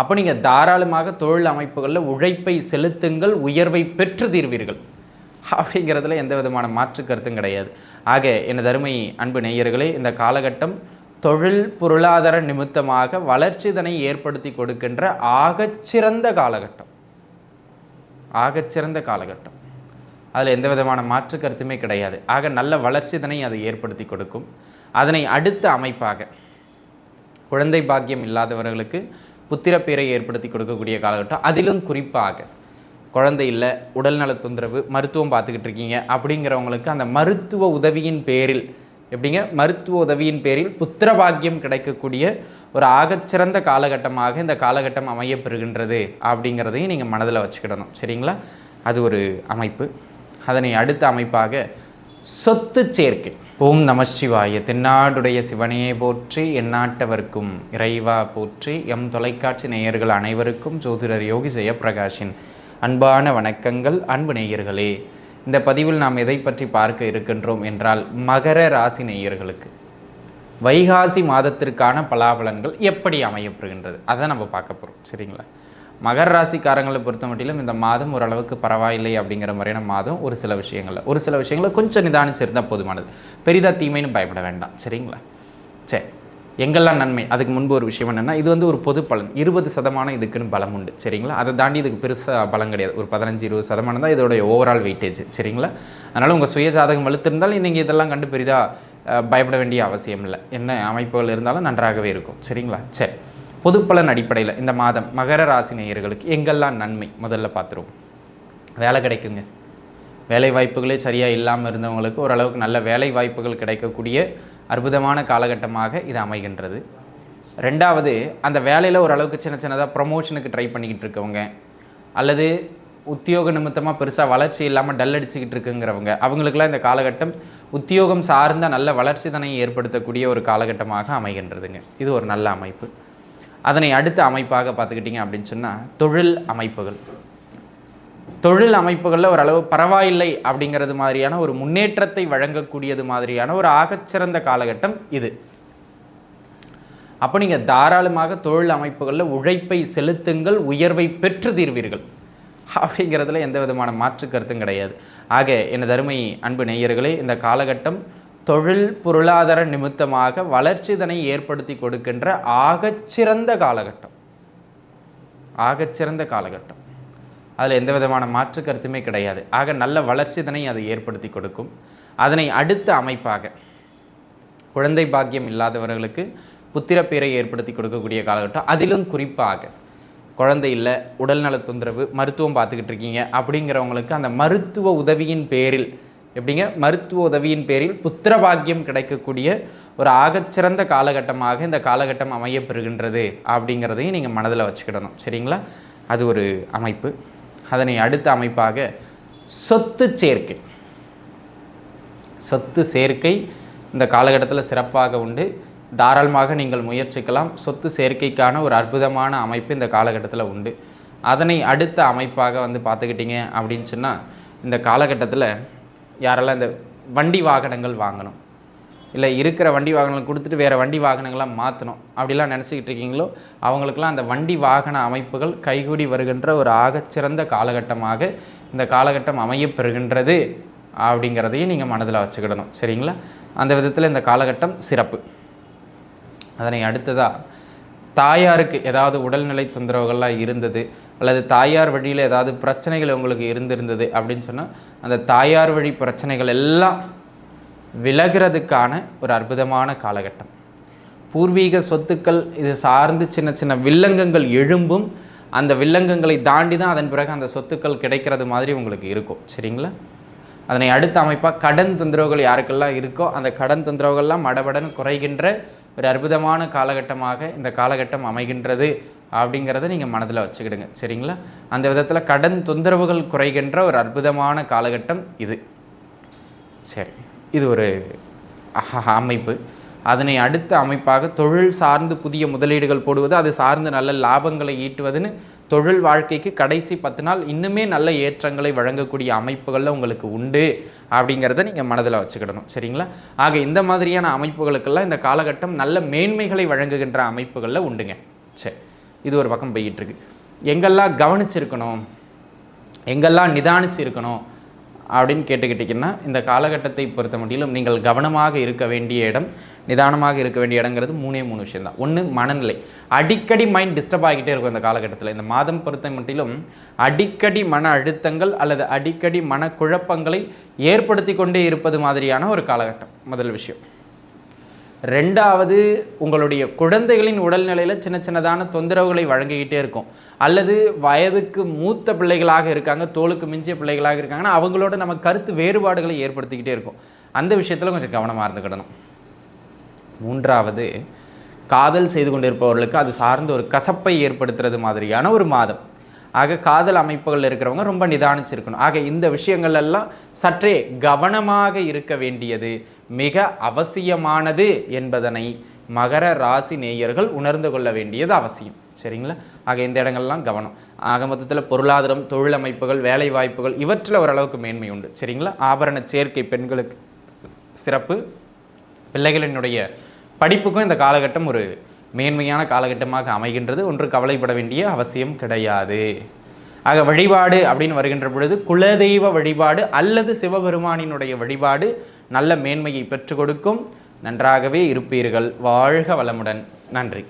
அப்போ நீங்கள் தாராளமாக தொழில் அமைப்புகளில் உழைப்பை செலுத்துங்கள் உயர்வை பெற்று தீர்வீர்கள். அப்படிங்கிறதுல எந்த விதமான மாற்று கருத்தும் கிடையாது. ஆக எனது அருமை அன்பு நேயர்களே இந்த காலகட்டம் தொழில் பொருளாதார நிமித்தமாக வளர்ச்சிதனை ஏற்படுத்தி கொடுக்கின்ற ஆகச்சிறந்த காலகட்டம். ஆகச்சிறந்த காலகட்டம். அதில் எந்த விதமான மாற்று கருத்துமே கிடையாது. ஆக நல்ல வளர்ச்சிதனை அதை ஏற்படுத்தி கொடுக்கும். அதனை அடுத்த அமைப்பாக குழந்தை பாக்கியம் இல்லாதவர்களுக்கு புத்திரப்பேரை ஏற்படுத்தி கொடுக்கக்கூடிய காலகட்டம். அதிலும் குறிப்பாக குழந்தை இல்லை உடல்நல தொந்தரவு மருத்துவம் பார்த்துக்கிட்டு இருக்கீங்க அப்படிங்கிறவங்களுக்கு அந்த மருத்துவ உதவியின் பேரில் எப்படிங்க? மருத்துவ உதவியின் பேரில் புத்திர பாக்கியம் கிடைக்கக்கூடிய ஒரு ஆகச்சிறந்த காலகட்டமாக இந்த காலகட்டம் அமையப்பெறுகின்றது அப்படிங்கிறதையும் நீங்கள் மனதில் வச்சுக்கிடணும். சரிங்களா? அது ஒரு அமைப்பு. அதனை அடுத்த அமைப்பாக சொத்து சேர்க்கை. ஓம் நம சிவாய. தென்னாடுடைய சிவனையே போற்றி எந்நாட்டவர்க்கும் இறைவா போற்றி எம் தொலைக்காட்சி நேயர்கள் அனைவருக்கும் ஜோதிடர் யோகி ஜெயப்பிரகாஷின் அன்பான வணக்கங்கள். அன்பு நேயர்களே இந்த பதிவில் நாம் எதை பற்றி பார்க்க இருக்கின்றோம் என்றால் மகர ராசி நேயர்களுக்கு. வைகாசி மாதத்திற்கான பலாபலன்கள் எப்படி அமையப்படுகின்றது அதை நம்ம பார்க்க போகிறோம் சரிங்களா? மகர ராசிக்காரங்களை பொறுத்த மட்டிலும் இந்த மாதம் ஓரளவுக்கு பரவாயில்லை அப்படிங்கிற மாதிரியான மாதம் ஒரு சில விஷயங்களில் ஒரு சில விஷயங்களை கொஞ்சம் நிதானிச்சு இருந்தால் போதுமானது. பெரிதா தீமைன்னு பயப்பட வேண்டாம். சரிங்களா? சரி. எங்கெல்லாம் நன்மை? அதுக்கு முன்பு ஒரு விஷயம் என்னென்னா இது வந்து ஒரு பொது பலன். இருபது சதமானம் இதுக்குன்னு பலம் உண்டு. சரிங்களா? அதை தாண்டி இதுக்கு பெருசாக பலம் கிடையாது. ஒரு பதினஞ்சு இருபது சதமானம் தான் இதோடைய ஓவரால் வெயிட்டேஜ் சரிங்களா? அதனால் உங்கள் சுய ஜாதகம் வலுத்திருந்தாலும் நீங்கள் இதெல்லாம் கண்டு பெரிதாக பயப்பட வேண்டிய அவசியம் இல்லை. என்ன அமைப்புகள் இருந்தாலும் நன்றாகவே இருக்கும். சரிங்களா? சரி. பொதுப்பலன் அடிப்படையில் இந்த மாதம் மகர ராசி நேயர்களுக்கு எங்கெல்லாம் நன்மை? முதல்ல பார்த்துருவோம். வேலை கிடைக்குங்க. வேலை வாய்ப்புகளே சரியாக இல்லாமல் இருந்தவங்களுக்கு ஓரளவுக்கு நல்ல வேலை வாய்ப்புகள் கிடைக்கக்கூடிய அற்புதமான காலகட்டமாக இது அமைகின்றது. ரெண்டாவது அந்த வேலையில் ஓரளவுக்கு சின்ன சின்னதாக ப்ரமோஷனுக்கு ட்ரை பண்ணிக்கிட்டு இருக்கவங்க அல்லது உத்தியோக நிமித்தமாக பெருசாக வளர்ச்சி இல்லாமல் டல் அடிச்சுக்கிட்டு இருக்குங்கிறவங்க அவங்களுக்கெல்லாம் இந்த காலகட்டம் உத்தியோகம் சார்ந்த நல்ல வளர்ச்சி தனையை ஏற்படுத்தக்கூடிய ஒரு காலகட்டமாக அமைகின்றதுங்க. இது ஒரு நல்ல அமைப்பு. அதனை அடுத்த அமைப்பாக பார்த்துக்கிட்டிங்க அப்படின்னு சொன்னால் தொழில் அமைப்புகள். தொழில் அமைப்புகளில் ஓரளவு பரவாயில்லை அப்படிங்கிறது மாதிரியான ஒரு முன்னேற்றத்தை வழங்கக்கூடியது மாதிரியான ஒரு ஆகச்சிறந்த காலகட்டம் இது. அப்போ நீங்கள் தாராளமாக தொழில் அமைப்புகளில் உழைப்பை செலுத்துங்கள் உயர்வை பெற்று தீர்வீர்கள். அப்படிங்கிறதுல எந்த விதமான மாற்று கருத்தும் கிடையாது. ஆக எனது அருமை அன்பு நேயர்களே இந்த காலகட்டம் தொழில் பொருளாதார நிமித்தமாக வளர்ச்சி இதனை ஏற்படுத்தி கொடுக்கின்ற ஆகச்சிறந்த காலகட்டம். ஆகச்சிறந்த காலகட்டம். அதில் எந்த விதமான மாற்று கருத்துமே கிடையாது. ஆக நல்ல வளர்ச்சி இதனை அதை ஏற்படுத்தி கொடுக்கும். அதனை அடுத்த அமைப்பாக குழந்தை பாக்கியம் இல்லாதவர்களுக்கு புத்திரப்பேரை ஏற்படுத்தி கொடுக்கக்கூடிய காலகட்டம். அதிலும் குறிப்பாக குழந்தை இல்லை உடல்நல தொந்தரவு மருத்துவம் பார்த்துக்கிட்டு இருக்கீங்க அப்படிங்கிறவங்களுக்கு அந்த மருத்துவ உதவியின் பேரில் எப்படிங்க? மருத்துவ உதவியின் பேரில் புத்திர பாக்கியம் கிடைக்கக்கூடிய ஒரு ஆகச்சிறந்த காலகட்டமாக இந்த காலகட்டம் அமையப்பெறுகின்றது அப்படிங்கிறதையும் நீங்கள் மனதில் வச்சுக்கிடணும். சரிங்களா? அது ஒரு அமைப்பு. அதனை அடுத்த அமைப்பாக சொத்து சேர்க்கை. சொத்து சேர்க்கை இந்த காலகட்டத்தில் சிறப்பாக உண்டு. தாராளமாக நீங்கள் முயற்சிக்கலாம். சொத்து சேர்க்கைக்கான ஒரு அற்புதமான அமைப்பு இந்த காலகட்டத்தில் உண்டு. அதனை அடுத்த அமைப்பாக வந்து பார்த்துக்கிட்டிங்க அப்படின்னு சொன்னால் இந்த காலகட்டத்தில் யாரெல்லாம் இந்த வண்டி வாகனங்கள் வாங்கணும்? இல்லை இருக்கிற வண்டி வாகனங்கள் கொடுத்துட்டு வேறு வண்டி வாகனங்களாக மாற்றணும் அப்படிலாம் நினச்சிக்கிட்டு இருக்கீங்களோ? அவங்களுக்கெல்லாம் அந்த வண்டி வாகன அமைப்புகள் கைகூடி வருகின்ற ஒரு ஆகச்சிறந்த காலகட்டமாக இந்த காலகட்டம் அமையப்பெறுகின்றது அப்படிங்கிறதையும் நீங்கள் மனதில் வச்சுக்கிடணும். சரிங்களா? அந்த விதத்தில் இந்த காலகட்டம் சிறப்பு. அதனை அடுத்ததாக தாயாருக்கு ஏதாவது உடல்நிலை தொந்தரவுகள்லாம் இருந்தது அல்லது தாயார் வழியில் ஏதாவது பிரச்சனைகள் உங்களுக்கு இருந்திருந்தது அப்படின்னு சொன்னால் அந்த தாயார் வழி பிரச்சனைகள் எல்லாம் விலகிறதுக்கான ஒரு அற்புதமான காலகட்டம். பூர்வீக சொத்துக்கள் இது சார்ந்து சின்ன சின்ன வில்லங்கங்கள் எழும்பும் அந்த வில்லங்கங்களை தாண்டி தான் அதன் பிறகு அந்த சொத்துக்கள் கிடைக்கிறது மாதிரி உங்களுக்கு இருக்கும். சரிங்களா? அதனை அடுத்த அமைப்பாக கடன் தொந்தரவுகள் யாருக்கெல்லாம் இருக்கோ அந்த கடன் தொந்தரவுகள்லாம் மடபடன் குறைகின்ற ஒரு அற்புதமான காலகட்டமாக இந்த காலகட்டம் அமைகின்றது அப்படிங்கிறத நீங்கள் மனதில் வச்சுக்கிடுங்க. சரிங்களா? அந்த விதத்தில் கடன் தொந்தரவுகள் குறைகின்ற ஒரு அற்புதமான காலகட்டம் இது. சரி இது ஒரு அமைப்பு. அதனை அடுத்த அமைப்பாக தொழில் சார்ந்து புதிய முதலீடுகள் போடுவது அது சார்ந்து நல்ல லாபங்களை ஈட்டுவதுன்னு தொழில் வாழ்க்கைக்கு கடைசி பத்து நாள் இன்னுமே நல்ல ஏற்றங்களை வழங்கக்கூடிய அமைப்புகளில் உங்களுக்கு உண்டு அப்படிங்கிறத நீங்கள் மனதில் வச்சுக்கிடணும். சரிங்களா? ஆக இந்த மாதிரியான அமைப்புகளுக்கெல்லாம் இந்த காலகட்டம் நல்ல மேன்மைகளை வழங்குகின்ற அமைப்புகளில் உண்டுங்க. சரி இது ஒரு பக்கம் போய்கிட்டு இருக்கு. எங்கெல்லாம் கவனிச்சிருக்கணும்? எங்கெல்லாம் நிதானிச்சு இருக்கணும் அப்படின்னு கேட்டுக்கிட்டிங்கன்னா இந்த காலகட்டத்தை பொறுத்த மட்டிலும் நீங்கள் கவனமாக இருக்க வேண்டிய இடம் நிதானமாக இருக்க வேண்டிய இடங்கிறது மூணே மூணு விஷயம் தான் ஒன்று மனநிலை. அடிக்கடி மைண்ட் டிஸ்டர்ப் ஆகிட்டே இருக்கும் இந்த காலகட்டத்தில். இந்த மாதம் பொறுத்த மட்டிலும் அடிக்கடி மன அழுத்தங்கள் அல்லது அடிக்கடி மனக்குழப்பங்களை ஏற்படுத்தி கொண்டே இருப்பது மாதிரியான ஒரு காலகட்டம். முதல் விஷயம். ரெண்டாவது உங்களுடைய குழந்தைகளின் உடல்நிலையில் சின்ன சின்னதான தொந்தரவுகளை வழங்கிக்கிட்டே இருக்கும். அல்லது வயதுக்கு மூத்த பிள்ளைகளாக இருக்காங்க தோலுக்கு மிஞ்சிய பிள்ளைகளாக இருக்காங்கன்னா அவங்களோட நம்ம கருத்து வேறுபாடுகளை ஏற்படுத்திக்கிட்டே இருக்கும். அந்த விஷயத்தில் கொஞ்சம் கவனமாக இருந்துக்கிடணும். மூன்றாவது காதல் செய்து கொண்டிருப்பவர்களுக்கு அது சார்ந்த ஒரு கசப்பை ஏற்படுத்துறது மாதிரியான ஒரு மாதம். ஆக காதல் அமைப்புகள் இருக்கிறவங்க ரொம்ப நிதானிச்சிருக்கணும். ஆக இந்த விஷயங்கள் எல்லாம் சற்றே கவனமாக இருக்க வேண்டியது மிக அவசியமானது என்பதனை மகர ராசி நேயர்கள் உணர்ந்து கொள்ள வேண்டியது அவசியம். சரிங்களா? ஆக இந்த இடங்கள்லாம் கவனம். ஆக மொத்தத்தில் பொருளாதாரம் தொழில் அமைப்புகள் வேலை வாய்ப்புகள் இவற்றில் ஓரளவுக்கு மேன்மை உண்டு. சரிங்களா? ஆபரண சேர்க்கை பெண்களுக்கு சிறப்பு. பிள்ளைகளினுடைய படிப்புக்கும் இந்த காலகட்டம் ஒரு மேன்மையான காலகட்டமாக அமைகின்றது. ஒன்று கவலைப்பட வேண்டிய அவசியம் கிடையாது. ஆக வழிபாடு அப்படின்னு வருகின்ற பொழுது குலதெய்வ வழிபாடு அல்லது சிவபெருமானினுடைய வழிபாடு நல்ல மேன்மையை பெற்றுக் கொடுக்கும். நன்றாகவே இருப்பீர்கள். வாழ்க வளமுடன். நன்றி.